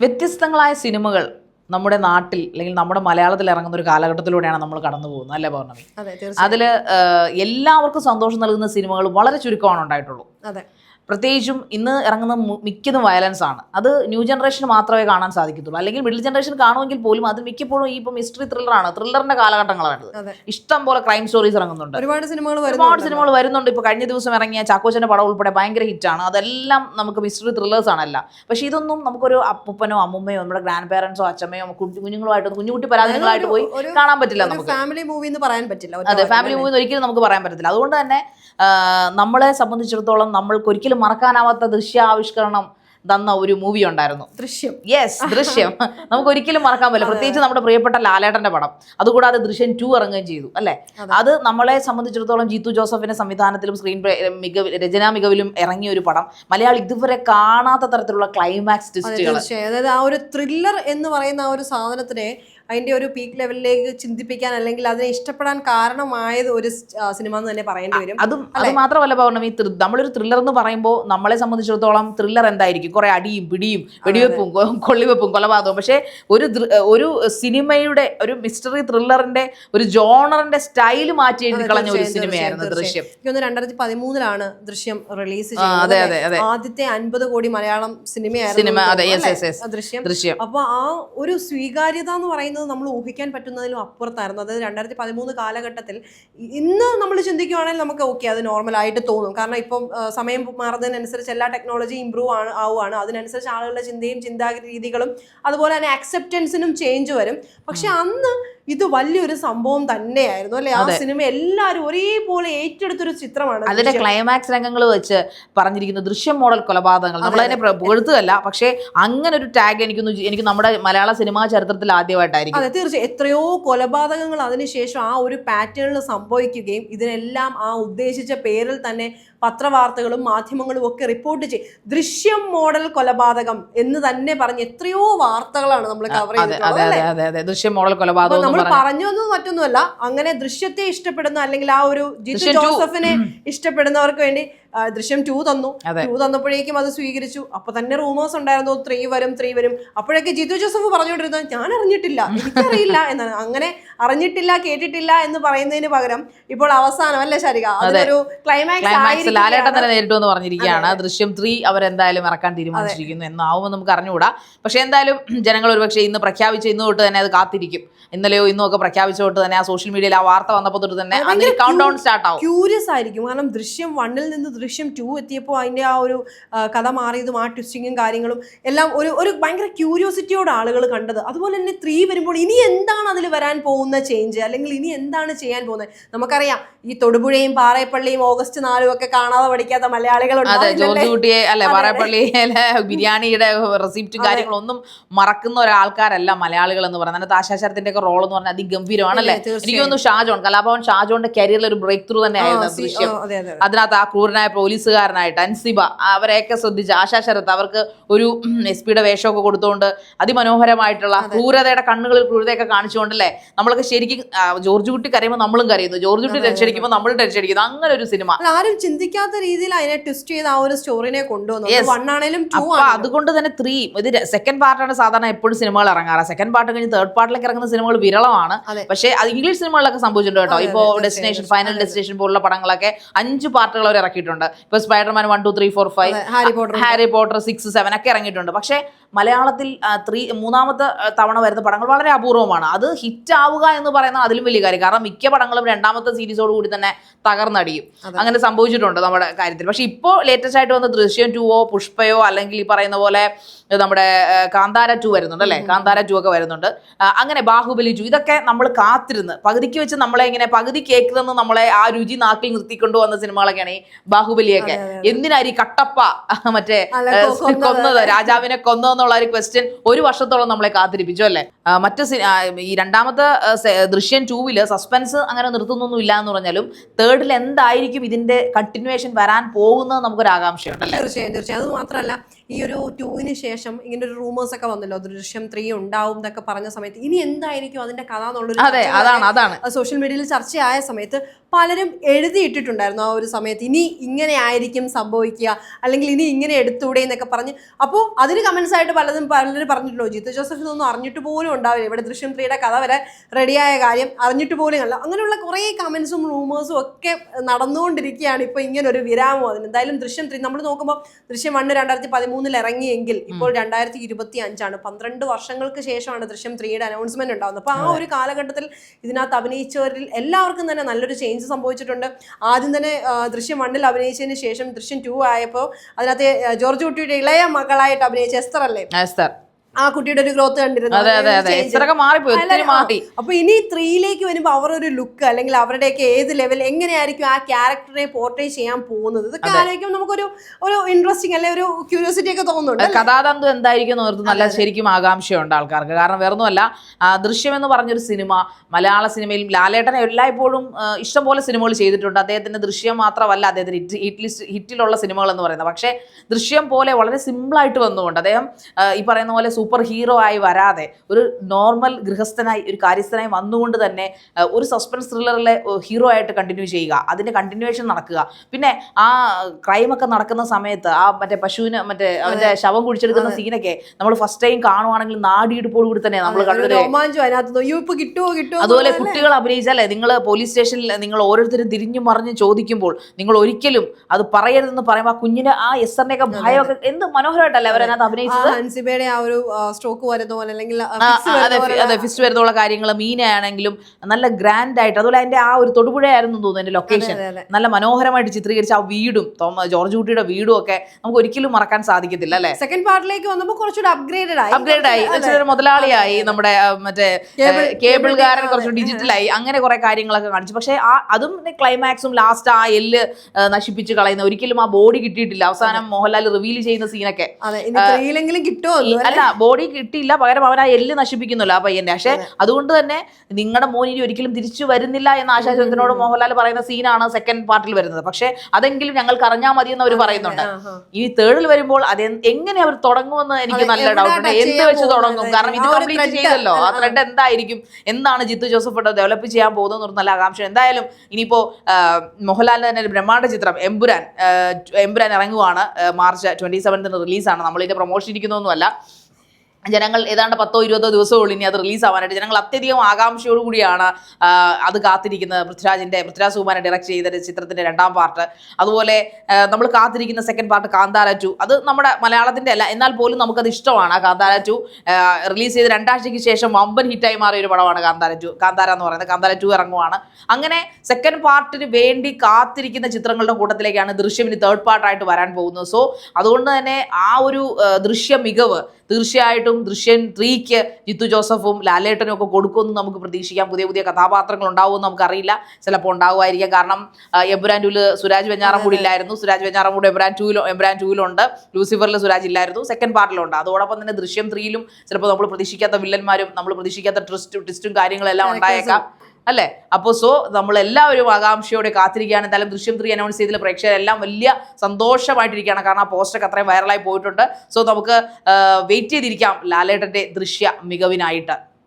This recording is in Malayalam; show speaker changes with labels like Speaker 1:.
Speaker 1: വ്യത്യസ്തങ്ങളായ സിനിമകൾ നമ്മുടെ നാട്ടിൽ അല്ലെങ്കിൽ നമ്മുടെ മലയാളത്തിൽ ഇറങ്ങുന്ന ഒരു കാലഘട്ടത്തിലൂടെയാണ് നമ്മൾ കടന്നു പോകുന്നത് അല്ലേ പൗർണമി?
Speaker 2: അതെ
Speaker 1: അതിൽ എല്ലാവർക്കും സന്തോഷം നൽകുന്ന സിനിമകൾ വളരെ ചുരുക്കമാണ് ഉണ്ടായിട്ടുള്ളൂ.
Speaker 2: അതെ.
Speaker 1: പ്രത്യേകിച്ചും ഇന്ന് ഇറങ്ങുന്ന മിക്കതും വയലൻസ് ആണ്. അത് ന്യൂ ജനറേഷന് മാത്രമേ കാണാൻ സാധിക്കത്തുള്ളൂ. അല്ലെങ്കിൽ മിഡിൽ ജനറേഷൻ കാണുമെങ്കിൽ പോലും അത് മിക്കപ്പോഴും ഈ ഇപ്പം മിസ്റ്ററി ത്രില്ലറാണ് ത്രില്ലറിന്റെ കാലഘട്ടങ്ങളാണ് ഇഷ്ടം പോലെ ക്രൈം സ്റ്റോറീസ് ഇറങ്ങുന്നുണ്ട്.
Speaker 2: ഒരുപാട് സിനിമകൾ
Speaker 1: ഒരുപാട് സിനിമകൾ വരുന്നുണ്ട്. ഇപ്പൊ കഴിഞ്ഞ ദിവസം ഇറങ്ങിയ ചാക്കോച്ചന്റെ പടം ഉൾപ്പെടെ ഭയങ്കര ഹിറ്റാണ് അതെല്ലാം നമുക്ക് മിസ്റ്ററി ത്രില്ലേഴ്സ് ആണല്ല. പക്ഷെ ഇതൊന്നും നമുക്കൊരു അപ്പൂപ്പനോ അമ്മുമ്മയോ നമ്മുടെ ഗ്രാൻഡ് പേരൻസോ അച്ഛമ്മയോ കുഞ്ഞുങ്ങളുമായിട്ട് കുഞ്ഞുകുട്ടി പരാതികളായിട്ട് പോയി കാണാൻ പറ്റില്ല നമുക്ക്.
Speaker 2: ഫാമിലി മൂവി എന്ന് പറയാൻ പറ്റില്ല.
Speaker 1: അതെ ഫാമിലി? മൂവി ഒരിക്കലും നമുക്ക് പറയാൻ പറ്റത്തില്ല. അതുകൊണ്ട് തന്നെ നമ്മളെ സംബന്ധിച്ചിടത്തോളം നമ്മൾക്ക് ഒരിക്കലും മറക്കാനാവാത്ത ദൃശ്യാവിഷ്കരണം തന്ന ഒരു മൂവി ഉണ്ടായിരുന്നു.
Speaker 2: ദൃശ്യം.
Speaker 1: യെസ് ദൃശ്യം. നമുക്ക് ഒരിക്കലും മറക്കാൻ പറ്റില്ല. പ്രത്യേകിച്ച് നമ്മുടെ പ്രിയപ്പെട്ട ലാലേട്ടന്റെ പടം. അതുകൂടാതെ ദൃശ്യം ടു ഇറങ്ങുകയും ചെയ്തു അല്ലെ?
Speaker 2: അത്.
Speaker 1: നമ്മളെ സംബന്ധിച്ചിടത്തോളം ജീത്തു ജോസഫിന്റെ സംവിധാനത്തിലും സ്ക്രീൻ മികവ് രചനാ മികവിലും ഇറങ്ങിയ ഒരു പടം. മലയാളി ഇതുവരെ കാണാത്ത തരത്തിലുള്ള ക്ലൈമാക്സ് ട്വിസ്റ്റുകൾ
Speaker 2: അതായത് ആ ഒരു ത്രില്ലർ എന്ന് പറയുന്ന ആ ഒരു സാധനത്തിനെ അതിന്റെ ഒരു പീക്ക് ലെവലിലേക്ക് ചിന്തിപ്പിക്കാൻ അല്ലെങ്കിൽ അതിനെ ഇഷ്ടപ്പെടാൻ കാരണമായത് ഒരു സിനിമ എന്ന് തന്നെ പറയേണ്ടി വരും.
Speaker 1: അതും അത് മാത്രമല്ല പൗർണമി നമ്മളൊരു ത്രില്ലർ എന്ന് പറയുമ്പോൾ നമ്മളെ സംബന്ധിച്ചിടത്തോളം ത്രില്ലർ എന്തായിരിക്കും? കുറെ അടിയും പിടിയും വെടിവെപ്പും കൊള്ളിവെപ്പും കൊലപാതകവും. പക്ഷേ ഒരു ഒരു സിനിമയുടെ ഒരു മിസ്റ്ററി ത്രില്ലറിന്റെ ഒരു ജോണറിന്റെ സ്റ്റൈൽ മാറ്റി എഴുതി കളഞ്ഞ ഒരു സിനിമയായിരുന്നു ദൃശ്യം.
Speaker 2: എനിക്ക് തോന്നുന്നു രണ്ടായിരത്തി പതിമൂന്നിലാണ് ദൃശ്യം റിലീസ്
Speaker 1: ചെയ്തത്
Speaker 2: ആദ്യത്തെ അൻപത് കോടി മലയാളം സിനിമയായിരുന്നു ദൃശ്യം.
Speaker 1: ദൃശ്യം.
Speaker 2: അപ്പൊ ആ ഒരു സ്വീകാര്യത എന്ന് പറയുന്നത് നമ്മൾ ഊഹിക്കാൻ പറ്റുന്നതിലും അപ്പുറത്തായിരുന്നു. അതായത് രണ്ടായിരത്തി പതിമൂന്ന് കാലഘട്ടത്തിൽ ഇന്ന് നമ്മൾ ചിന്തിക്കുവാണെങ്കിൽ നമുക്ക് ഓക്കെ അത് നോർമൽ ആയിട്ട് തോന്നും. കാരണം ഇപ്പം സമയം മാറുന്നതിനനുസരിച്ച് എല്ലാ ടെക്നോളജി ഇമ്പ്രൂവ് ആണ് ആവുകയാണ് അതിനനുസരിച്ച് ആളുകളുടെ ചിന്തയും ചിന്താഗതി രീതികളും അതുപോലെ തന്നെ അക്സെപ്റ്റൻസിനും ചേഞ്ച് വരും. പക്ഷെ അന്ന് ഇത് വലിയൊരു സംഭവം തന്നെയായിരുന്നു അല്ലെ? ആ സിനിമ എല്ലാവരും ഒരേപോലെ ഏറ്റെടുത്തൊരു ചിത്രമാണ്
Speaker 1: അതിന്റെ ക്ലൈമാക്സ് രംഗങ്ങൾ വെച്ച് പറഞ്ഞിരിക്കുന്ന ദൃശ്യം മോഡൽ കൊലപാതകങ്ങൾ നമ്മളതിനെ പുകഴ്ത്തുകയല്ല. പക്ഷേ അങ്ങനെ ഒരു ടാഗ് എനിക്ക് എനിക്ക് നമ്മുടെ മലയാള സിനിമാ ചരിത്രത്തിൽ ആദ്യമായിട്ടായിരിക്കും.
Speaker 2: അതെ തീർച്ചയായും. എത്രയോ കൊലപാതകങ്ങൾ അതിനുശേഷം ആ ഒരു പാറ്റേണിൽ സംഭവിക്കുകയും ഇതിനെല്ലാം ആ ഉദ്ദേശിച്ച പേരിൽ തന്നെ പത്രവാർത്തകളും മാധ്യമങ്ങളും ഒക്കെ റിപ്പോർട്ട് ചെയ്യും ദൃശ്യം മോഡൽ കൊലപാതകം എന്ന് തന്നെ പറഞ്ഞ് എത്രയോ വാർത്തകളാണ് നമ്മൾ കവർ
Speaker 1: അതെ ദൃശ്യം മോഡൽ കൊലപാതകം
Speaker 2: നമ്മൾ
Speaker 1: പറഞ്ഞ.
Speaker 2: പറഞ്ഞൊന്നും മറ്റൊന്നുമല്ല. അങ്ങനെ ദൃശ്യത്തെ ഇഷ്ടപ്പെടുന്ന അല്ലെങ്കിൽ ആ ഒരു ജിത്തു ജോസഫിനെ ഇഷ്ടപ്പെടുന്നവർക്ക് വേണ്ടി ദൃശ്യം ടു തന്നു. ടു തന്നപ്പോഴേക്കും അത് സ്വീകരിച്ചു. അപ്പൊ തന്നെ റൂമേഴ്സ് ഉണ്ടായിരുന്നു ത്രീ വരും ത്രീ വരും. അപ്പോഴൊക്കെ ജിതു ജോസഫ് പറഞ്ഞുകൊണ്ടിരുന്നത് ഞാൻ അറിഞ്ഞിട്ടില്ല എനിക്കറിയില്ല എന്നാണ്. അങ്ങനെ അറിഞ്ഞിട്ടില്ല കേട്ടിട്ടില്ല എന്ന് പറയുന്നതിന് പകരം ഇപ്പോൾ അവസാനം അല്ലേ ശരിക? അതൊരു ക്ലൈമാക്സ്
Speaker 1: ലാലേട്ടൻ തന്നെ നേരിട്ടു എന്ന് പറഞ്ഞിരിക്കുകയാണ്. ദൃശ്യം ത്രീ അവരെന്തായാലും ഇറക്കാൻ തീരുമാനിച്ചിരിക്കുന്നു എന്നാവുമെന്ന് നമുക്ക് അറിഞ്ഞുകൂടാ. പക്ഷെ എന്തായാലും ജനങ്ങൾ ഒരുപക്ഷെ ഇന്ന് പ്രഖ്യാപിച്ച ഇന്ന് തൊട്ട് തന്നെ അത് കാത്തിരിക്കും. ഇന്നലെയോ ഇന്നും ഒക്കെ പ്രഖ്യാപിച്ച തൊട്ട് തന്നെ ആ സോഷ്യൽ മീഡിയയിൽ ആ വാർത്ത വന്നപ്പോൾ തൊട്ട് തന്നെ കൗണ്ട് ഡൗൺ സ്റ്റാർട്ട് ആവും.
Speaker 2: ക്യൂരിയസ് ആയിരിക്കും. കാരണം ദൃശ്യം വണ്ണിൽ നിന്ന് ദൃശ്യം ടു എത്തിയപ്പോൾ അതിന്റെ ആ ഒരു കഥ മാറിയതും ആ ട്വിസ്റ്റിങ്ങും കാര്യങ്ങളും എല്ലാം ഒരു ഒരു ഭയങ്കര ക്യൂരിയോസിറ്റിയോട് ആളുകൾ കണ്ടത്. അതുപോലെ തന്നെ ത്രീ വരുമ്പോൾ ഇനി എന്താണ് അതിൽ വരാൻ പോകുന്ന ചേഞ്ച് അല്ലെങ്കിൽ ഇനി എന്താണ് ചെയ്യാൻ പോകുന്നത്? നമുക്കറിയാം ഈ തൊടുപുഴയും പാറയപ്പള്ളിയും ഓഗസ്റ്റ് നാലും ഒക്കെ കാണാതെ പഠിക്കാത്ത
Speaker 1: അല്ലെ. പറയപ്പള്ളിയിലെ ബിരിയാണിയുടെ റെസിപ്റ്റും കാര്യങ്ങളൊന്നും മറക്കുന്ന ഒരാൾക്കാരല്ല മലയാളികൾ എന്ന് പറയുന്നത്. അതിനകത്ത് ആശാശരത്തിന്റെ ഒക്കെ റോൾ എന്ന് പറഞ്ഞാൽ അതിഗംഭീരമാണല്ലേ. എനിക്ക് തോന്നുന്നു ഷാജോൺ കലാഭവൻ ഷാജോന്റെ കരിയറിൽ ഒരു ബ്രേക്ക് ത്രൂ തന്നെ ആയിരുന്നു ദൃശ്യം. അതിനകത്ത് ആ ക്രൂരനായ പോലീസുകാരനായിട്ട് അൻസിബ അവരെയൊക്കെ ശ്രദ്ധിച്ച് ആശാ ശരത്ത് അവർക്ക് ഒരു എസ് പിയുടെ വേഷമൊക്കെ കൊടുത്തുകൊണ്ട് അതിമനോഹരമായിട്ടുള്ള ക്രൂരതയുടെ കണ്ണുകളിൽ ക്രൂരതയൊക്കെ കാണിച്ചുകൊണ്ടല്ലേ നമ്മളൊക്കെ ശരിക്കും ജോർജ് കുട്ടി കരയുമ്പോൾ നമ്മളും കരയുന്നു ജോർജ് കുട്ടി ടെൻഷൻ നമ്മൾ അടിക്കുന്നു അങ്ങനെ ഒരു സിനിമ.
Speaker 2: ആരും ചിന്തിക്കാത്ത രീതിയിൽ അതിനെ ട്വിസ്റ്റ് ചെയ്ത് ആ ഒരു സ്റ്റോറിനെ കൊണ്ടുവന്നു.
Speaker 1: അതുകൊണ്ട് തന്നെ ത്രീ ഇത് സെക്കൻഡ് പാർട്ടാണ് സാധാരണ എപ്പോഴും സിനിമകൾ ഇറങ്ങാറ്. സെക്കൻഡ് പാർട്ട് കഴിഞ്ഞ് തേർഡ് പാർട്ടിലേക്ക് ഇറങ്ങുന്ന സിനിമകൾ വിരളമാണ്. പക്ഷേ അത് ഇംഗ്ലീഷ് സിനിമകളിലൊക്കെ സംഭവിച്ചിട്ടുണ്ട് കേട്ടോ.
Speaker 2: ഇപ്പോൾ
Speaker 1: ഡെസ്റ്റിനേഷൻ ഫൈനൽ ഡെസ്റ്റിനേഷൻ പോലുള്ള പടങ്ങളൊക്കെ അഞ്ച് പാർട്ടുകൾ അവർ ഇറക്കിയിട്ടുണ്ട്. ഇപ്പൊ Spiderman one two three four five
Speaker 2: Harry Potter
Speaker 1: Harry Potter six seven ഒക്കെ ഇറങ്ങിയിട്ടുണ്ട്. പക്ഷേ മലയാളത്തിൽ ത്രീ മൂന്നാമത്തെ തവണ വരുന്ന പടങ്ങൾ വളരെ അപൂർവമാണ്. അത് ഹിറ്റ് ആവുക എന്ന് പറയുന്നത് അതിലും വലിയ കാര്യം. കാരണം മിക്ക പടങ്ങളും രണ്ടാമത്തെ സീരീസോട് കൂടി തന്നെ തകർന്നടിയും. അങ്ങനെ സംഭവിച്ചിട്ടുണ്ട് നമ്മുടെ കാര്യത്തിൽ. പക്ഷെ ഇപ്പോൾ ലേറ്റസ്റ്റ് ആയിട്ട് വന്ന ദൃശ്യം ടുവോ പുഷ്പയോ അല്ലെങ്കിൽ ഈ പറയുന്ന പോലെ നമ്മുടെ കാന്താര ടു വരുന്നുണ്ട് അല്ലേ? കാന്താര ടു ഒക്കെ വരുന്നുണ്ട്. അങ്ങനെ ബാഹുബലി ടു ഇതൊക്കെ നമ്മൾ കാത്തിരുന്ന് പകുതിക്ക് വെച്ച് നമ്മളെ ഇങ്ങനെ പകുതി കേക്ക് തന്ന് നമ്മളെ ആ രുചി നാക്കിൽ നിർത്തിക്കൊണ്ടു വന്ന സിനിമകളൊക്കെയാണ് ഈ ബാഹുബലിയൊക്കെ. എന്തിനായി കട്ടപ്പ മറ്റേ
Speaker 2: കൊന്നത്.
Speaker 1: രാജാവിനെ കൊന്നതെന്നുള്ള ഒരു ക്വസ്റ്റ്യൻ ഒരു വർഷത്തോളം നമ്മളെ കാത്തിരിപ്പിച്ചു അല്ലേ? മറ്റു ഈ രണ്ടാമത്തെ ദൃശ്യം ടൂവിൽ സസ്പെൻസ് അങ്ങനെ നിർത്തുന്നൊന്നും ഇല്ല എന്ന് പറഞ്ഞാലും തേർഡിൽ എന്തായിരിക്കും ഇതിന്റെ കണ്ടിന്യൂവേഷൻ വരാൻ പോകുന്നത് നമുക്കൊരു ആകാംക്ഷയുണ്ടല്ലേ
Speaker 2: തീർച്ചയായും തീർച്ചയായും. അത് മാത്രമല്ല ഈ ഒരു ടൂവിന് ശേഷം ഇങ്ങനെ ഒരു റൂമേഴ്സ് ഒക്കെ വന്നല്ലോ ദൃശ്യം ത്രീ ഉണ്ടാവും എന്നൊക്കെ പറഞ്ഞ സമയത്ത് ഇനി എന്തായിരിക്കും അതിന്റെ കഥ എന്നുള്ളൊരു
Speaker 1: അതെ അതാണ് അതാണ്.
Speaker 2: സോഷ്യൽ മീഡിയയിൽ ചർച്ചയായ സമയത്ത് പലരും എഴുതിയിട്ടിട്ടുണ്ടായിരുന്നു ആ ഒരു സമയത്ത് ഇനി ഇങ്ങനെ ആയിരിക്കും സംഭവിക്കുക അല്ലെങ്കിൽ ഇനി ഇങ്ങനെ എടുത്തൂടെ എന്നൊക്കെ പറഞ്ഞ്. അപ്പോൾ അതിന് കമന്റ്സ് ആയിട്ട് പലതും പലരും പറഞ്ഞിട്ടുണ്ടോ? ജിത്തു ജോസഫ് ഒന്നും അറിഞ്ഞിട്ട് പോലും ഉണ്ടാവില്ല. ഇവിടെ ദൃശ്യം ത്രീയുടെ കഥ വരെ റെഡിയായ കാര്യം അറിഞ്ഞിട്ട് പോലും അല്ല. അങ്ങനെയുള്ള കുറേ കമന്റ്സും റൂമേഴ്സും ഒക്കെ നടന്നുകൊണ്ടിരിക്കുകയാണ് ഇപ്പോൾ ഇങ്ങനെ ഒരു വിരാമം അതിന്. എന്തായാലും ദൃശ്യം ത്രീ നമ്മൾ നോക്കുമ്പോൾ ദൃശ്യം വണ്ണ് രണ്ടായിരത്തി പതിമൂന്നിൽ ഇറങ്ങിയെങ്കിൽ ഇപ്പോൾ രണ്ടായിരത്തി ഇരുപത്തി അഞ്ചാണ് പന്ത്രണ്ട് വർഷങ്ങൾക്ക് ശേഷമാണ് ദൃശ്യം ത്രീയുടെ അനൗൺസ്മെന്റ് ഉണ്ടാകുന്നത് അപ്പോൾ ആ ഒരു കാലഘട്ടത്തിൽ ഇതിനകത്ത് അഭിനയിച്ചവരിൽ എല്ലാവർക്കും തന്നെ നല്ലൊരു ചേഞ്ച് സംഭവിച്ചിട്ടുണ്ട്. ആദ്യം തന്നെ ദൃശ്യം വണ്ണിൽ അഭിനയിച്ചതിന് ശേഷം ദൃശ്യം ടു ആയപ്പോൾ അതിനകത്ത് ജോർജ് കുട്ടിയുടെ ഇളയ മകളായിട്ട് അഭിനയിച്ച എസ്തർ അല്ലേ?
Speaker 1: എസ്തർ.
Speaker 2: ആ കുട്ടിയുടെ ഒരു ഗ്രോത്ത് കണ്ടിരുന്നു.
Speaker 1: അതെ അതെ. മാറിപ്പോയി ഒത്തിരി മാറി.
Speaker 2: അപ്പൊ ഇനി ത്രീയിലേക്ക് വരുമ്പോൾ അവർ ഒരു ലുക്ക് അല്ലെങ്കിൽ അവരുടെയൊക്കെ ഏത് ലെവൽ എങ്ങനെയായിരിക്കും ആ ക്യാരക്ടറിനെ പോർട്രേ ചെയ്യാൻ പോകുന്നത്? ഇതൊക്കെ ആലോചിക്കുമ്പോൾ നമുക്കൊരു ഒരു ഇൻട്രസ്റ്റിംഗ് അല്ലെ ഒരു ക്യൂരിയോസിറ്റി ഒക്കെ തോന്നുന്നുണ്ട്?
Speaker 1: കഥാതന്തു എന്തായിരിക്കും ഓർത്ത് നല്ല ശരിക്കും ആകാംക്ഷയുണ്ട് ആൾക്കാർക്ക്. കാരണം വേറൊന്നുമല്ല ഒന്നുമല്ല ദൃശ്യം എന്ന് പറഞ്ഞൊരു സിനിമ മലയാള സിനിമയിൽ ലാലേട്ടനെ എല്ലായ്പ്പോഴും ഇഷ്ടംപോലെ സിനിമകൾ ചെയ്തിട്ടുണ്ട്. അദ്ദേഹത്തിന്റെ ദൃശ്യം മാത്രമല്ല അദ്ദേഹത്തിന് ഹിറ്റ് ഹിറ്റ് ഹിറ്റിലുള്ള സിനിമകൾ എന്ന് പറയുന്നത്. പക്ഷേ ദൃശ്യം പോലെ വളരെ സിമ്പിളായിട്ട് വന്നുകൊണ്ട് അദ്ദേഹം ഈ പറയുന്ന പോലെ സൂപ്പർ ഹീറോ ആയി വരാതെ ഒരു നോർമൽ ഗൃഹസ്ഥനായി ഒരു കാര്യസ്ഥനായി വന്നുകൊണ്ട് തന്നെ ഒരു സസ്പെൻസ് ത്രില്ലറിലെ ഹീറോ ആയിട്ട് കണ്ടിന്യൂ ചെയ്യുക. അതിന്റെ കണ്ടിന്യൂവേഷൻ നടക്കുക. പിന്നെ ആ ക്രൈമൊക്കെ നടക്കുന്ന സമയത്ത് ആ മറ്റേ പശുവിന് മറ്റേ അവന്റെ ശവം കുഴിച്ചെടുക്കുന്ന സീനൊക്കെ നമ്മൾ ഫസ്റ്റ് ടൈം കാണുവാണെങ്കിൽ നാടിയിടുപ്പോട് കൂടി തന്നെ നമ്മൾ കണ്ടത്. അതുപോലെ കുട്ടികൾ അഭിനയിച്ചാലേ നിങ്ങൾ പോലീസ് സ്റ്റേഷനിൽ നിങ്ങൾ ഓരോരുത്തരും തിരിഞ്ഞു മറിഞ്ഞ് ചോദിക്കുമ്പോൾ നിങ്ങൾ ഒരിക്കലും അത് പറയരുതെന്ന് പറയുമ്പോൾ ആ കുഞ്ഞിന് ആ എസ് ഒക്കെ ഭയമൊക്കെ എന്ത് മനോഹരമായിട്ടല്ലേ അവരതിനകത്ത് അഭിനയിച്ചത്?
Speaker 2: ഹൻസിബയുടെ ആ ഒരു സ്ട്രോക്ക് വരുന്ന പോലെ അല്ലെങ്കിൽ
Speaker 1: ഫിസ്റ്റ്
Speaker 2: വരുന്ന പോലെ
Speaker 1: കാര്യങ്ങൾ മീനയാണെങ്കിലും നല്ല ഗ്രാൻഡ് ആയിട്ട് അതുപോലെ അതിന്റെ ആ ഒരു തൊടുപുഴയായിരുന്നു തോന്നുന്നു എന്റെ ലൊക്കേഷൻ. നല്ല മനോഹരമായിട്ട് ചിത്രീകരിച്ച ആ വീടും ജോർജ് കുട്ടിയുടെ വീടും ഒക്കെ നമുക്ക് ഒരിക്കലും മറക്കാൻ സാധിക്കത്തില്ല അല്ലെ?
Speaker 2: സെക്കൻഡ് പാർട്ടിലേക്ക് വന്നപ്പോൾ കുറച്ചുകൂടി അപ്ഗ്രേഡഡ് ആയി.
Speaker 1: അപ്ഗ്രേഡ് ആയി. മുതലാളിയായി നമ്മുടെ മറ്റേ കേബിൾകാരൻ കുറച്ച് ഡിജിറ്റലായി അങ്ങനെ കുറെ കാര്യങ്ങളൊക്കെ കാണിച്ചു. പക്ഷേ ആ അതും ക്ലൈമാക്സും ലാസ്റ്റ് ആ എല്ല് നശിപ്പിച്ച് കളയുന്ന ഒരിക്കലും ആ ബോഡി കിട്ടിയിട്ടില്ല. അവസാനം മോഹൻലാൽ റിവീൽ ചെയ്യുന്ന സീനൊക്കെ അല്ല ബോഡി കിട്ടിയില്ല പകരം അവൻ ആ എല്ല് നശിപ്പിക്കുന്നില്ല ആ പയ്യന്റെ പക്ഷെ അതുകൊണ്ട് തന്നെ നിങ്ങളുടെ മോൻ ഇനി ഒരിക്കലും തിരിച്ചു വരുന്നില്ല എന്ന ആശാചന്ദ്രനോട് മോഹൻലാൽ പറയുന്ന സീനാണ് സെക്കൻഡ് പാർട്ടിൽ വരുന്നത്. പക്ഷെ അതെങ്കിലും ഞങ്ങൾക്ക് അറിഞ്ഞാൽ മതി എന്ന് അവർ പറയുന്നുണ്ട്. ഇനി തേർഡിൽ വരുമ്പോൾ അത് എങ്ങനെ അവർ തുടങ്ങുമെന്ന് എനിക്ക് നല്ല ഡൗട്ട് ഉണ്ട്. എന്ത് വെച്ച് തുടങ്ങും? കാരണം ഇത് കംപ്ലീറ്റ് ചെയ്തല്ലോ. ആ. ത്രെഡ് എന്തായിരിക്കും? എന്താണ് ജിത്തു ജോസഫ് ഡെവലപ്പ് ചെയ്യാൻ പോകുന്നത് നല്ല ആകാംക്ഷ. എന്തായാലും ഇനിയിപ്പോ മോഹൻലാലിന്റെ തന്നെ ഒരു ബ്രഹ്മാണ്ഡ ചിത്രം എംപുരാൻ എംപുരാൻ ഇറങ്ങുവാണ്. മാർച്ച് ട്വന്റി സെവൻത്തിന് റിലീസാണ് നമ്മൾ ഇതിന്റെ പ്രൊമോഷൻ ഇരിക്കുന്നൊന്നുമല്ല ജനങ്ങൾ ഏതാണ്ട് പത്തോ ഇരുപതോ ദിവസമുള്ളൂ ഇനി അത് റിലീസ് ആവാനായിട്ട് ജനങ്ങൾ അത്യധികം ആകാംക്ഷയോടു കൂടിയാണ് അത് കാത്തിരിക്കുന്നത് പൃഥ്വിരാജിന്റെ പൃഥ്വിരാജ് സുകുമാരൻ ഡയറക്ട് ചെയ്ത ചിത്രത്തിന്റെ രണ്ടാം പാർട്ട്. അതുപോലെ നമ്മൾ കാത്തിരിക്കുന്ന സെക്കൻഡ് പാർട്ട് കാന്താര ടു അത് നമ്മുടെ മലയാളത്തിന്റെ അല്ല എന്നാൽ പോലും നമുക്കത് ഇഷ്ടമാണ് ആ കാന്താര ടു റിലീസ് ചെയ്ത രണ്ടാഴ്ചയ്ക്ക് ശേഷം വമ്പൻ ഹിറ്റായി മാറിയ ഒരു പടമാണ് കാന്താര ടു കാന്താര എന്ന് പറയുന്നത് കാന്താര ടു ഇറങ്ങുവാണ്. അങ്ങനെ സെക്കൻഡ് പാർട്ടിന് വേണ്ടി കാത്തിരിക്കുന്ന ചിത്രങ്ങളുടെ കൂട്ടത്തിലേക്കാണ് ദൃശ്യം ഇനി തേർഡ് പാർട്ടായിട്ട് വരാൻ പോകുന്നത്. സോ അതുകൊണ്ട് തന്നെ ആ ഒരു ദൃശ്യ മികവ് തീർച്ചയായിട്ടും ദൃശ്യം ത്രീക്ക് ജിത്തു ജോസഫും ലാലേട്ടനും ഒക്കെ കൊടുക്കുമെന്ന് നമുക്ക് പ്രതീക്ഷിക്കാം. പുതിയ പുതിയ കഥാപാത്രങ്ങൾ ഉണ്ടാവുമെന്ന് നമുക്കറിയില്ല. ചിലപ്പോൾ ഉണ്ടാവുമായിരിക്കാം. കാരണം എബ്രാൻ ടൂൽ സുരാജ് വെഞ്ഞാറമൂടി ഇല്ലായിരുന്നു. സുരാജ് വെഞ്ഞാറമൂട് എബ്രാൻ ടൂലോ എബ്രാൻ ടൂലുണ്ട്. ലൂസിഫറിൽ സുരാജ് ഇല്ലായിരുന്നു. സെക്കൻഡ് പാർട്ടിലുണ്ട് അതോടൊപ്പം തന്നെ ദൃശ്യം ത്രീയിലും ചിലപ്പോൾ നമ്മൾ പ്രതീക്ഷിക്കാത്ത വില്ലന്മാരും നമ്മൾ പ്രതീക്ഷിക്കാത്ത ട്വിസ്റ്റ് ട്വിസ്റ്റും കാര്യങ്ങളെല്ലാം ഉണ്ടായേക്കാം. അല്ലേ? അപ്പോൾ സോ നമ്മൾ എല്ലാവരും ആകാംക്ഷയോടെ കാത്തിരിക്കുകയാണ്. എന്തായാലും ദൃശ്യം ത്രീ അനൗൺസ് ചെയ്തതിൽ പ്രേക്ഷകരെല്ലാം വലിയ സന്തോഷമായിട്ടിരിക്കുകയാണ്. കാരണം ആ പോസ്റ്റൊക്കെ അത്രയും വൈറലായി പോയിട്ടുണ്ട്. സോ നമുക്ക് വെയിറ്റ് ചെയ്തിരിക്കാം ലാലേട്ടന്റെ ദൃശ്യ മികവിനായിട്ട്.